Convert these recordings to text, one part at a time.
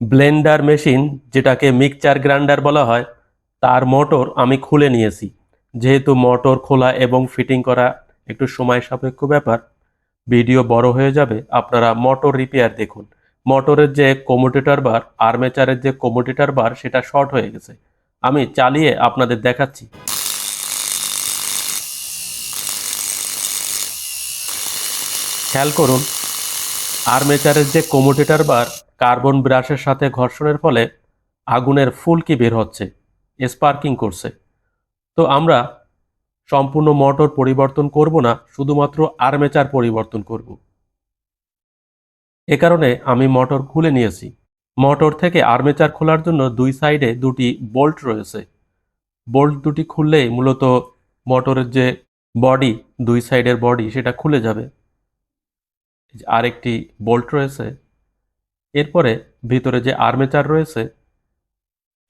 Blender machine, যেটাকে mixture grinder বলা হয়, তার মোটর আমি খুলে নিয়েছি। যেহেতু মোটর খোলা এবং ফিটিং করা একটু সময় সাপেক্ষ ব্যাপার, ভিডিও বড় হয়ে যাবে, আপনারা মোটর রিপেয়ার দেখুন। মোটরের যে কমোটেটর বার, আর্মেচারের যে কমোটেটর বার, সেটা শর্ট হয়ে গেছে। আমি চালিয়ে আপনাদের দেখাচ্ছি। খেয়াল করুন আর্মেচারের যে কমোটেটর বার কার্বন ব্রাশের সাথে ঘর্ষণের ফলে আগুনের ফুলকি বের হচ্ছে, স্পার্কিং করছে। তো আমরা সম্পূর্ণ মোটর পরিবর্তন করব না, শুধুমাত্র আর্মেচার পরিবর্তন করব। এ কারণে আমি মোটর খুলে নিয়েছি। মোটর থেকে আর্মেচার খোলার জন্য দুই সাইডে দুটি বোল্ট রয়েছে। বোল্ট দুটি খুললেই মূলত মোটরের যে বডি, দুই সাইডের বডি, সেটা খুলে যাবে। আরেকটি বোল্ট রয়েছে, এরপরে ভিতরে যে আর্মেচার রয়েছে,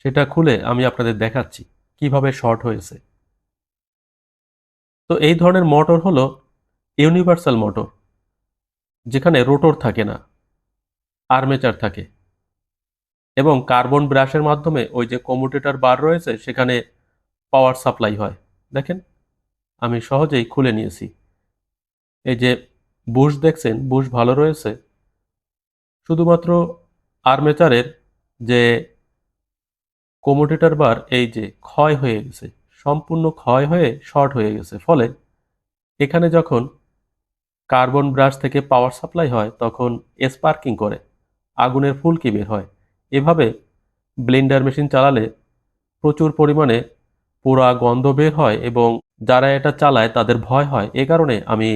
সেটা খুলে আমি আপনাদের দেখাচ্ছি কীভাবে শর্ট হয়েছে। তো এই ধরনের মোটর হলো ইউনিভার্সাল মোটর যেখানে রোটর থাকে না আর্মেচার থাকে। এবং কার্বন ব্রাশের মাধ্যমে ওই যে কম্যুটেটর বার রয়েছে, সেখানে পাওয়ার সাপ্লাই হয়। দেখেন, আমি সহজেই খুলে নিয়েছি। এই যে বুশ দেখছেন, বুশ ভালো রয়েছে। শুধুমাত্র আর্মেচারের যে কমোডেটার বার, এই যে ক্ষয় হয়ে গেছে, সম্পূর্ণ ক্ষয় হয়ে শর্ট হয়ে গেছে, ফলে এখানে যখন কার্বন ব্রাশ থেকে পাওয়ার সাপ্লাই হয়, তখন স্পার্কিং করে, আগুনের ফুলকি বের হয়। এভাবে ব্লেন্ডার মেশিন চালালে প্রচুর পরিমাণে পোড়া গন্ধ বের হয় এবং যারা এটা চালায়, তাদের ভয় হয়। এ কারণে আমি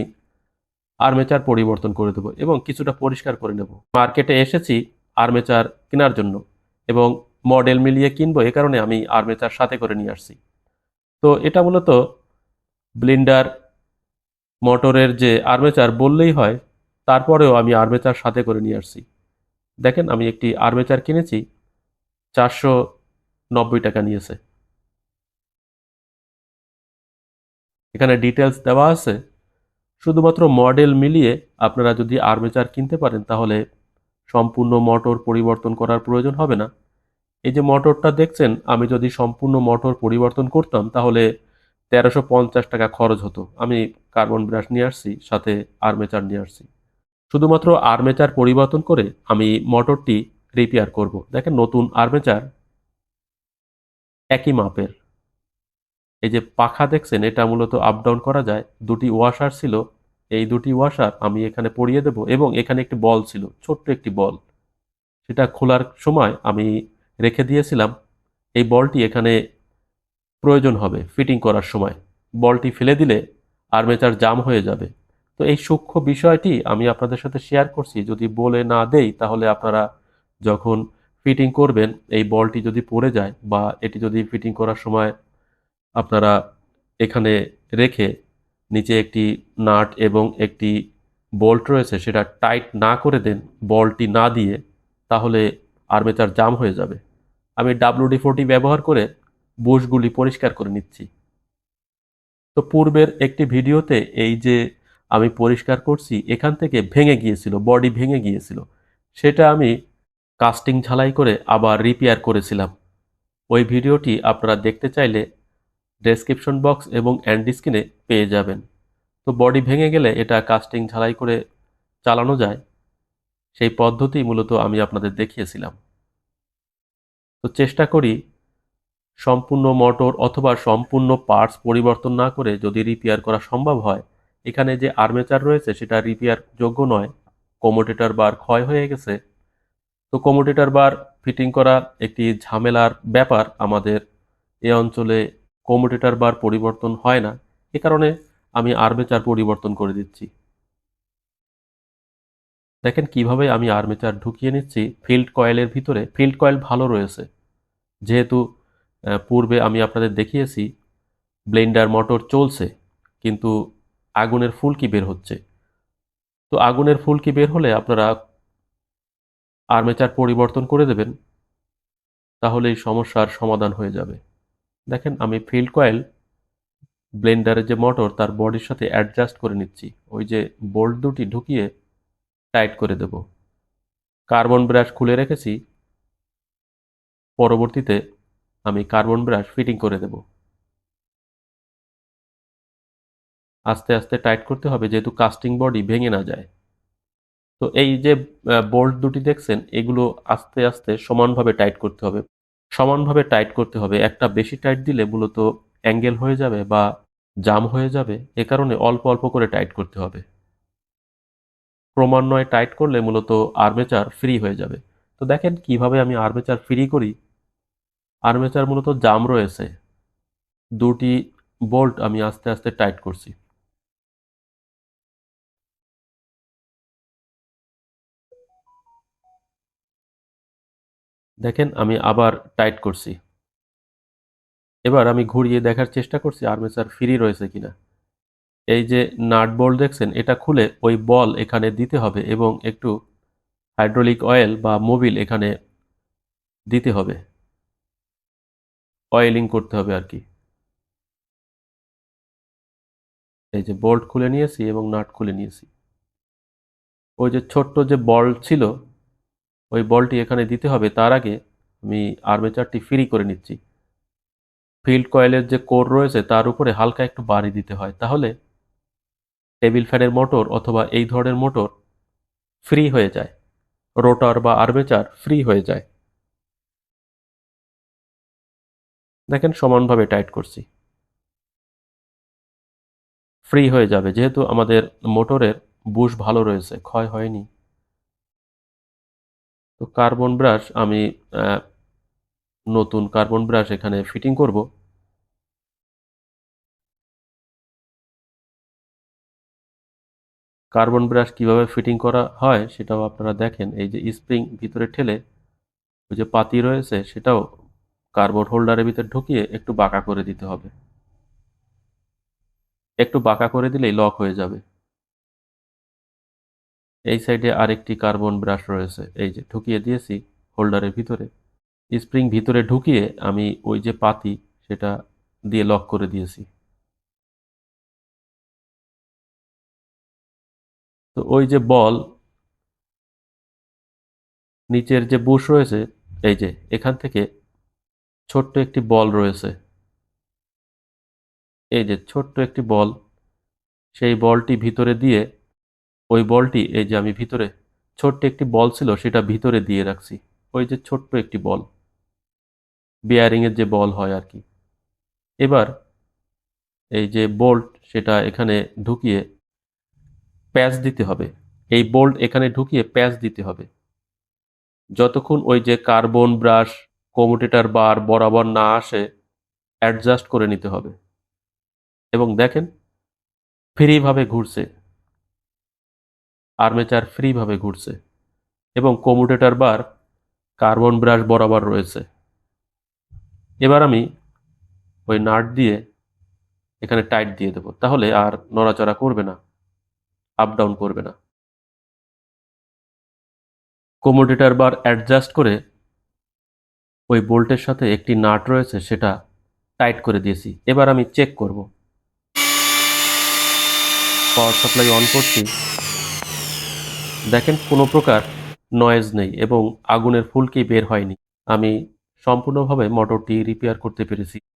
আর্মেচার পরিবর্তন করে দেবো এবং কিছুটা পরিষ্কার করে নেব। মার্কেটে এসেছি আর্মেচার কেনার জন্য এবং মডেল মিলিয়ে কিনবো, এ কারণে আমি আর্মেচার সাথে করে নিয়ে আসছি। তো এটা মূলত ব্লিন্ডার মোটরের যে আর্মেচার বললেই হয়, তারপরেও আমি আর্মেচার সাথে করে নিয়ে আসছি। দেখেন, আমি একটি আর্মেচার কিনেছি, চারশো নব্বই টাকা নিয়েছে। এখানে ডিটেলস দেওয়া আছে। শুধুমাত্র মডেল মিলিয়ে আপনারা যদি আর্মেচার কিনতে পারেন, তাহলে সম্পূর্ণ মোটর পরিবর্তন করার প্রয়োজন হবে না। এই যে মোটরটা দেখছেন, আমি যদি সম্পূর্ণ মোটর পরিবর্তন করতাম, তাহলে তেরোশো পঞ্চাশ টাকা খরচ হতো। আমি কার্বন ব্রাশ নিয়ে আসছি, সাথে আর্মেচার নিয়ে আসছি। শুধুমাত্র আর্মেচার পরিবর্তন করে আমি মোটরটি রিপেয়ার করব। দেখেন নতুন আর্মেচার একই মাপের। এই যে পাখা দেখছেন, এটা মূলত আপ ডাউন করা যায়। দুটি ওয়াশার ছিল এই দুটি ওয়াশার আমি এখানে পরিয়ে দেব এবং এখানে একটি বল ছিল, ছোট্ট একটি বল। সেটা খোলার সময় আমি রেখে দিয়েছিলাম, এই বলটি এখানে প্রয়োজন হবে ফিটিং করার সময়। বলটি ফেলে দিলে আর্মেচার জাম হয়ে যাবে। তো এই সূক্ষ্ম বিষয়টি আমি আপনাদের সাথে শেয়ার করছি, যদি বলে না দেই তাহলে আপনারা যখন ফিটিং করবেন, এই বলটি যদি পড়ে যায় বা এটি যদি ফিটিং করার সময় আপনারা এখানে রেখে নিচে একটি নাট এবং একটি বল্ট রয়েছে, সেটা টাইট না করে দেন, বলটি না দিয়ে, তাহলে আর্মেচার জাম হয়ে যাবে। আমি ডাব্লিউডি ফোরটি ব্যবহার করে বুশগুলি পরিষ্কার করে নিচ্ছি। তো পূর্বের একটি ভিডিওতে এই যে আমি পরিষ্কার করছি, এখান থেকে ভেঙে গিয়েছিল বডি ভেঙে গিয়েছিল, সেটা আমি কাস্টিং ঝালাই করে আবার রিপেয়ার করেছিলাম। ওই ভিডিওটি আপনারা দেখতে চাইলে ডেসক্রিপশন বক্স এবং অ্যান্ড স্ক্রিনে পেয়ে যাবেন। তো বডি ভেঙে গেলে এটা কাস্টিং ঝালাই করে চালানো যায়। সেই পদ্ধতি মূলত আমি আপনাদের দেখিয়েছিলাম। তো চেষ্টা করি সম্পূর্ণ মোটর অথবা সম্পূর্ণ পার্টস পরিবর্তন না করে যদি রিপেয়ার করা সম্ভব হয়, এখানে যে আর্মেচার রয়েছে সেটা রিপেয়ার যোগ্য নয়। কমোটেটার বার ক্ষয় হয়ে গেছে। তো কমোটেটার বার ফিটিং করা একটি ঝামেলার ব্যাপার আমাদের এ অঞ্চলে কমোটেটার বার পরিবর্তন হয় না, এ কারণে আমি আর্মেচার পরিবর্তন করে দিচ্ছি। দেখেন কীভাবে আমি আর্মেচার ঢুকিয়ে নিচ্ছি ফিল্ড কয়েলের ভিতরে। ফিল্ড কয়েল ভালো রয়েছে। যেহেতু পূর্বে আমি আপনাদের দেখিয়েছি ব্লেন্ডার মোটর চলছে, কিন্তু আগুনের ফুলকি বের হচ্ছে? তো আগুনের ফুলকি বের হলে আপনারা আর্মেচার পরিবর্তন করে দেবেন তাহলে এই সমস্যার সমাধান হয়ে যাবে। দেখেন, আমি ফিল্ড কয়েল ব্লেন্ডারের যে মোটর তার বডির সাথে অ্যাডজাস্ট করে নিচ্ছি। ওই যে বোল্ট দুটি ঢুকিয়ে টাইট করে দেব। কার্বন ব্রাশ খুলে রেখেছি। পরবর্তীতে আমি কার্বন ব্রাশ ফিটিং করে দেব। আস্তে আস্তে টাইট করতে হবে, যেহেতু কাস্টিং বডি ভেঙে না যায়। তো এই যে বোল্ট দুটি দেখছেন, এগুলো আস্তে আস্তে সমানভাবে টাইট করতে হবে। সমানভাবে টাইট করতে হবে। একটা বেশি টাইট দিলে মূলত অ্যাঙ্গেল হয়ে যাবে বা জাম হয়ে যাবে। এ কারণে অল্প অল্প করে টাইট করতে হবে। ক্রমান্বয়ে টাইট করলে মূলত আর্মেচার ফ্রি হয়ে যাবে। তো দেখেন কীভাবে আমি আর্মেচার ফ্রি করি। আর্মেচার মূলত জাম রয়েছে। দুটি বোল্ট আমি আস্তে আস্তে টাইট করছি। দেখেন, আমি আবার টাইট করছি। এবার আমি ঘুরিয়ে দেখার চেষ্টা করছি আর্মেচার ফ্রি রয়েছে কিনা। এই যে নাট বোল্ট দেখছেন, এটা খুলে ওই বল এখানে দিতে হবে এবং একটু হাইড্রোলিক অয়েল বা মোবিল এখানে দিতে হবে। অয়েলিং করতে হবে আর কি। এই যে বোল্ট খুলে নিয়েছি এবং নাট খুলে নিয়েছি। ওই যে ছোট্ট যে বল ছিল ওই বলটি এখানে দিতে হবে, তার আগে আমি আর্মেচারটি ফ্রি করে নিচ্ছি। ফিল্ড কয়েলের যে কোর রয়েছে, তার উপরে হালকা একটু বাড়ি দিতে হয়। তাহলে টেবিল ফ্যানের মোটর অথবা এই ধরনের মোটর ফ্রি হয়ে যায়। রোটার বা আর্মেচার ফ্রি হয়ে যায়। দেখেন, সমানভাবে টাইট করছি। ফ্রি হয়ে যাবে। যেহেতু আমাদের মোটরের বুশ ভালো রয়েছে, ক্ষয় হয়নি। তো কার্বন ব্রাশ আমি নতুন কার্বন ব্রাশ এখানে ফিটিং করব। কার্বন ব্রাশ কীভাবে ফিটিং করা হয় সেটাও আপনারা দেখেন। এই যে স্প্রিং ভিতরে ঠেলে ওই যে পাতি রয়েছে সেটাও কার্বন হোল্ডারের ভিতরে ঢুকিয়ে একটু বাঁকা করে দিতে হবে। একটু বাঁকা করে দিলেই লক হয়ে যাবে। এই সাইডে আরেকটি কার্বন ব্রাশ রয়েছে। এই যে ঢুকিয়ে দিয়েছি হোল্ডারের ভিতরে। স্প্রিং ভিতরে ঢুকিয়ে আমি ওই যে পাতি সেটা দিয়ে লক করে দিয়েছি। তো ওই যে বল, নিচের যে বুশ রয়েছে, এই যে এখান থেকে ছোট্ট একটি বল রয়েছে। এই যে ছোট্ট একটি বল, সেই বলটি ভিতরে দিয়ে ওই বলটি, এই যে আমি ভিতরে, ছোট্ট একটি বল ছিল সেটা ভিতরে দিয়ে রাখছি। ওই যে ছোট্ট একটি বল। বিয়ারিংয়ের যে বল হয় আর কি। এবার এই যে বোল্ট সেটা এখানে ঢুকিয়ে প্যাচ দিতে হবে। এই বোল্ট এখানে ঢুকিয়ে প্যাচ দিতে হবে। যতক্ষণ ওই যে কার্বন ব্রাশ কমুটেটার বার বরাবর না আসে, অ্যাডজাস্ট করে নিতে হবে। এবং দেখেন, ফ্রিভাবে ঘুরছে। আর্মেচার ফ্রিভাবে ঘুরছে এবং কমুটেটার বার কার্বন ব্রাশ বরাবর রয়েছে। এবার আমি ওই নাট দিয়ে এখানে টাইট দিয়ে দেবো। তাহলে আর নড়াচড়া করবে না, আপ ডাউন করবে না। কোমোডেটার বার অ্যাডজাস্ট করে ওই বোল্টের সাথে একটি নাট রয়েছে, সেটা টাইট করে দিয়েছি। এবার আমি চেক করব। পাওয়ার সাপ্লাই অন করছি। দেখেন, কোনো প্রকার নয়েজ নেই এবং আগুনের ফুলকি বের হয়নি। আমি সম্পূর্ণভাবে মোটরটি রিপেয়ার করতে পেরেছি।